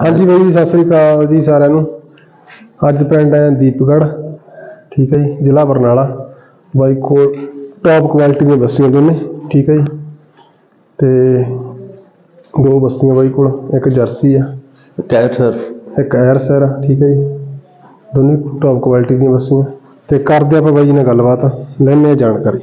ਹਾਂਜੀ ਬਾਈ ਜੀ ਸਤਿ ਸ੍ਰੀ ਅਕਾਲ ਜੀ ਸਾਰਿਆਂ ਨੂੰ। ਅੱਜ ਪਿੰਡ ਹੈ ਦੀਪਗੜ੍ਹ ਠੀਕ ਹੈ ਜੀ ਜ਼ਿਲ੍ਹਾ ਬਰਨਾਲਾ। ਬਾਈ ਕੋਲ ਟੌਪ ਕੁਆਲਿਟੀ ਦੀਆਂ ਬੱਸੀਆਂ ਦੋਨੇ ਠੀਕ ਹੈ ਜੀ। ਤੇ ਦੋ ਬੱਸੀਆਂ ਬਾਈ ਕੋਲ ਇੱਕ ਜਰਸੀ ਆ। Cat sir. ਇੱਕ ਐਰ ਸਰ ਆ ਠੀਕ ਹੈ ਜੀ। ਦੋਨੇ ਟੌਪ ਕੁਆਲਿਟੀ ਦੀਆਂ ਬੱਸੀਆਂ। ਤੇ ਕਰਦੇ ਆਪਾਂ ਬਾਈ ਜੀ ਨਾਲ ਗੱਲਬਾਤ ਲੈਣੇ ਜਾਣਕਾਰੀ।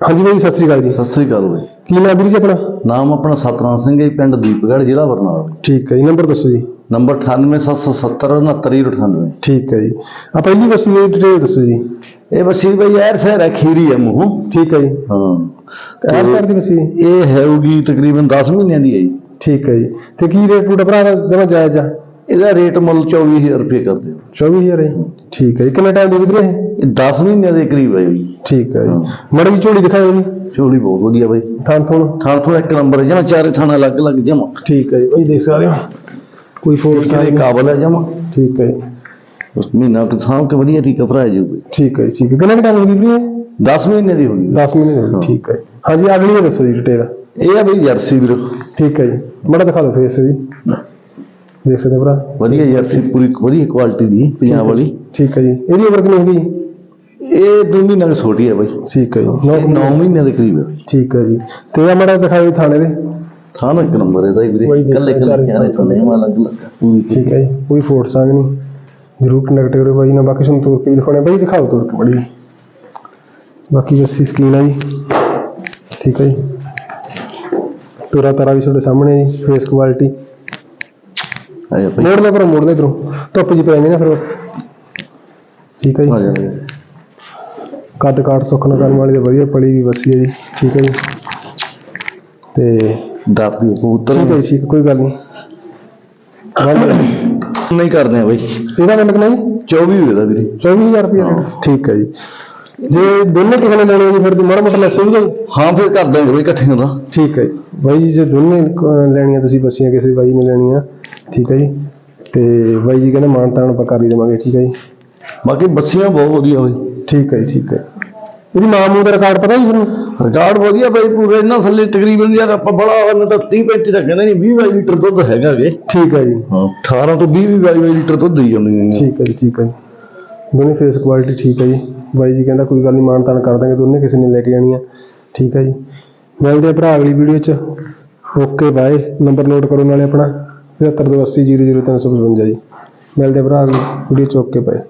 ਹਾਂਜੀ ਬਾਈ ਸਤਿ ਸ੍ਰੀ ਅਕਾਲ ਜੀ। ਸਤਿ ਸ੍ਰੀ ਅਕਾਲ ਬਾਈ। ਕੀ ਨਾਮ ਵੀਰ ਜੀ ਆਪਣਾ? ਨਾਮ ਆਪਣਾ ਸਤਨਾਮ ਸਿੰਘ ਹੈ ਪਿੰਡ ਦੀਪਗੜ੍ਹ ਜ਼ਿਲ੍ਹਾ ਬਰਨਾਲਾ। ਠੀਕ ਹੈ ਜੀ ਨੰਬਰ ਦੱਸੋ ਜੀ। ਨੰਬਰ 98770 6998 ਠੀਕ ਹੈ ਜੀ। ਆ ਪਹਿਲੀ ਬੱਸੀ ਦੀ ਡਿਟੇਲ ਦੱਸੋ ਜੀ। ਇਹ ਬੱਸੀ ਬਈ ਯਾਰ ਸਹਿਰ ਹੈ ਖੀਰੀ ਹੈ ਮੂੰਹ। ਠੀਕ ਹੈ ਜੀ। ਹਾਂ। ਐਰ ਸਰ ਦੀ ਬੱਸੀ ਇਹ ਹੈਊਗੀ ਤਕਰੀਬਨ 10 ਮਹੀਨਿਆਂ ਦੀ ਹੈ ਜੀ। ਠੀਕ ਹੈ ਜੀ। ਤੇ ਕੀ ਰੇਟ ਪੂਰਾ ਭਰਾ ਦਾ ਜਮਾ ਜਾਇਜ਼ ਆ? ਇਹਦਾ ਰੇਟ ਮੁੱਲ 24000 ਰੁਪਏ ਕਰਦੇ ਹੋ 24000 ਹੈ? ਠੀਕ ਹੈ। ਜੀ ਕਿੰਨਾ ਟਾਈਮ ਦੀ ਵੀਰੇ ਇਹ? ਇਹ 10 ਮਹੀਨਿਆਂ ਦੇ ਕਰੀਬ ਹੈ ਜੀ। ਠੀਕ ਹੈ। ਜੀ। ਮੜੀ ਜੀ ਝੋਲੀ ਦਿਖਾਓ ਜੀ। ਝੋਲੀ ਬਹੁਤ ਵਧੀਆ ਬਾਈ। ਥਾਂ ਥੋਣ ਥਾਂ ਤੋਂ ਇੱਕ ਨੰਬਰ ਹੈ ਜਮਾ ਚਾਰੇ ਥਾਣਾ ਅਲੱਗ ਅਲੱਗ ਜਮਾ। ਠੀਕ ਹੈ ਜੀ। ਬਈ ਦੇਖ ਸਕਦੇ ਹੋ? ਕੋਈ ਫੋਰ ਕਿਹਦੇ ਕਾਬਲ ਹੈ ਜਮਾ। ਠੀਕ ਹੈ। ਜੀ ਉਸ ਮਹੀਨਾ ਕਿ ਸਾਂਭ ਕੇ ਵਧੀਆ ਠੀਕ ਭਰਾ ਜਾਊਗੀ। ਠੀਕ ਹੈ ਜੀ ਠੀਕ ਹੈ। ਕਿੰਨਾ ਟਾਈਮ ਗਈ ਵੀਰੇ? 10 ਮਹੀਨੇ ਦੀ ਹੋਣੀ 10 ਮਹੀਨੇ ਹੋ ਗਏ। ਠੀਕ ਹੈ ਹਾਂਜੀ ਅਗਲੀ ਇਹ ਦੱਸੋ ਜੀ ਡਿਟੇਲ। ਇਹ ਆ ਬਈ ਜਰਸੀ ਵੀਰ। ਠੀਕ ਹੈ ਜੀ। ਮੜਾ ਦਿਖਾ ਦਿਓ ਫੇਸ ਜੀ ਦੇਖ ਸਕਦੇ ਹੋ ਭਰਾ? ਵਧੀਆ ਜਰਸੀ ਪੂਰੀ ਵਧੀਆ ਕੁਆਲਿਟੀ ਦੀ ਪੰਜਾਬ ਵਾਲੀ। ਠੀਕ ਹੈ ਜੀ। ਇਹਦੀ ਉਮਰ ਕਿੰਨੀ ਹੋ ਗਈ ਇਹ ਦੋ ਮਹੀਨਿਆਂ ਦੀ ਛੋਟੀ ਹੈ ਬਾਈ। ਠੀਕ ਹੈ ਜੀ ਨੌ- 9 ਮਹੀਨਿਆਂ ਦੇ। ਕਰੀਬ ਹੈ। ਠੀਕ ਹੈ ਜੀ। ਤੇ ਆ ਮੜਾ ਦਿਖਾਓ ਜੀ ਥਾਣੇ ਦੇ। ਥਾਂ ਨਾ ਇੱਕ ਨੰਬਰ ਇਹਦਾ ਹੀ ਵੀਰੇ। ਬਾਈ ਕੱਲੇ ਕੱਲੇ ਚਾਰੇ ਕਿਆਰੇ ਥੱਲੇ ਮਾ ਅਲੱਗ ਅਲੱਗ ਪੂਰੀ ਠੀਕ ਹੈ ਜੀ ਕੋਈ ਫੋਟ ਸੰਗ ਨਹੀਂ। ਜਰੂਰ ਕਨੈਕਟ ਕਰੋ ਬਾਈ ਨਾਲ ਬਾਕੀ ਤੁਹਾਨੂੰ ਤੋਰ ਕੇ ਵੀ ਦਿਖਾਉਣੇ ਬਾਈ ਦਿਖਾਓ ਤੋਰ ਕੇ ਬੜੀ ਬਾਕੀ ਜੱਸੀ ਸਕੀਨ ਹੈ ਜੀ। ਠੀਕ ਹੈ ਜੀ। ਤੋਰਾ ਤਾਰਾ ਵੀ ਤੁਹਾਡੇ ਸਾਹਮਣੇ ਹੈ ਜੀ ਫੇਸ ਕੁਆਲਿਟੀ ਆਇਆ ਬਾਈ ਮੋੜ ਦੇ ਪਰ ਮੋੜ ਦੇ ਇਧਰੋਂ। ਧੁੱਪ ਜੀ ਪੈ ਜਾਂਦੀ ਨਾ ਫਿਰ ਠੀਕ ਹੈ ਆ ਜੀ ਜਾ ਕੱਦ ਕਾਠ ਸੁੱਖ ਕਰਨ ਵਾਲੀ ਤੇ ਵਧੀਆ ਪਲੀ ਵੀ ਵਸੀ ਹੈ ਜੀ। ਠੀਕ ਹੈ ਜੀ। ਤੇ ਡਰਦੀ ਕਬੂਤਰ ਠੀਕ ਹੈ ਜੀ ਠੀਕ ਹੈ, ਕੋਈ ਗੱਲ ਨਹੀਂ। ਗੱਲ ਨਹੀਂ ਕਰਦੇ ਆ ਬਾਈ। ਇਹਦਾ ਮੈਨੂੰ ਕਿੰਨਾ ਜੀ? 24 ਹੋਏਦਾ ਵੀਰੇ। 24000 ਰੁਪਏ। ਠੀਕ ਹੈ ਜੀ। ਜੇ ਦੋਨੇ ਕਿਸੇ ਨੇ ਲੈਣੇ ਜੀ ਫਿਰ ਮਾੜਾ ਮੋਟਾ ਲੈਸ ਹੋਊਗਾ ਜੀ। ਹਾਂ ਫਿਰ ਕਰ ਦਾਂਗੇ ਬਾਈ ਇਕੱਠੇ ਦਾ। ਠੀਕ ਹੈ ਜੀ। ਬਾਈ ਜੀ ਜੇ ਦੋਨੇ ਲੈਣੀਆਂ ਤੁਸੀਂ ਬੱਸੀਆਂ ਕਿਸੇ ਬਾਈ ਨੇ ਲੈਣੀਆਂ ਠੀਕ ਹੈ ਜੀ। ਤੇ ਬਾਈ ਜੀ ਕਹਿੰਦੇ ਮਾਨ ਤਾਨ ਆਪਾਂ ਕਰ ਹੀ ਦੇਵਾਂਗੇ ਠੀਕ ਹੈ ਜੀ। ਬਾਕੀ ਬੱਸੀਆਂ ਬਹੁਤ ਵਧੀਆ ਹੋਈ ਠੀਕ ਹੈ ਜੀ ਠੀਕ ਹੈ। ਇਹਦੀ ਨੂੰ ਦਾ ਰਿਕਾਰਡ ਪਤਾ ਜੀ ਤੁਹਾਨੂੰ ਰਿਕਾਰਡ ਵਧੀਆ ਬਾਈ ਪੂਰੇ ਇਹਨਾਂ ਥੱਲੇ ਤਕਰੀਬਨ ਯਾਰ ਆਪਾਂ ਬੜਾ ਉਹਨਾਂ ਤਾਂ 30 35 ਦਾ ਕਹਿੰਦੇ ਨਹੀਂ 20 22 ਲੀਟਰ ਦੁੱਧ ਹੈਗਾ ਵੇ ਠੀਕ ਹੈ ਜੀ। ਹਾਂ 18 ਤੋਂ 20 22 22 ਲੀਟਰ ਦੁੱਧ ਦੇਈ ਜਾਂਦੀਆਂ ਨੇ। ਠੀਕ ਹੈ ਜੀ ਠੀਕ ਹੈ ਦੋਨੇ ਫੇਸ ਕੁਆਲਿਟੀ ਠੀਕ ਹੈ ਜੀ। ਬਾਈ ਜੀ ਕਹਿੰਦਾ ਕੋਈ ਗੱਲ ਨਹੀਂ ਮਾਨ ਤਾਨ ਕਰ ਦਾਂਗੇ ਦੋਨੇ ਕਿਸੇ ਨੇ ਲੈ ਕੇ ਜਾਣੀਆਂ ਠੀਕ ਹੈ ਜੀ। ਮਿਲਦੇ ਆ ਭਰਾ ਅਗਲੀ ਵੀਡੀਓ 'ਚ। ਓਕੇ ਬਾਏ ਨੰਬਰ ਨੋਟ ਕਰੋ ਨਾਲੇ ਆਪਣਾ। 75280 00355 ਜੀ। ਮਿਲਦੇ ਭਰਾ ਅਗਲੀ ਵੀਡੀਓ 'ਚ ਓਕੇ ਬਾਏ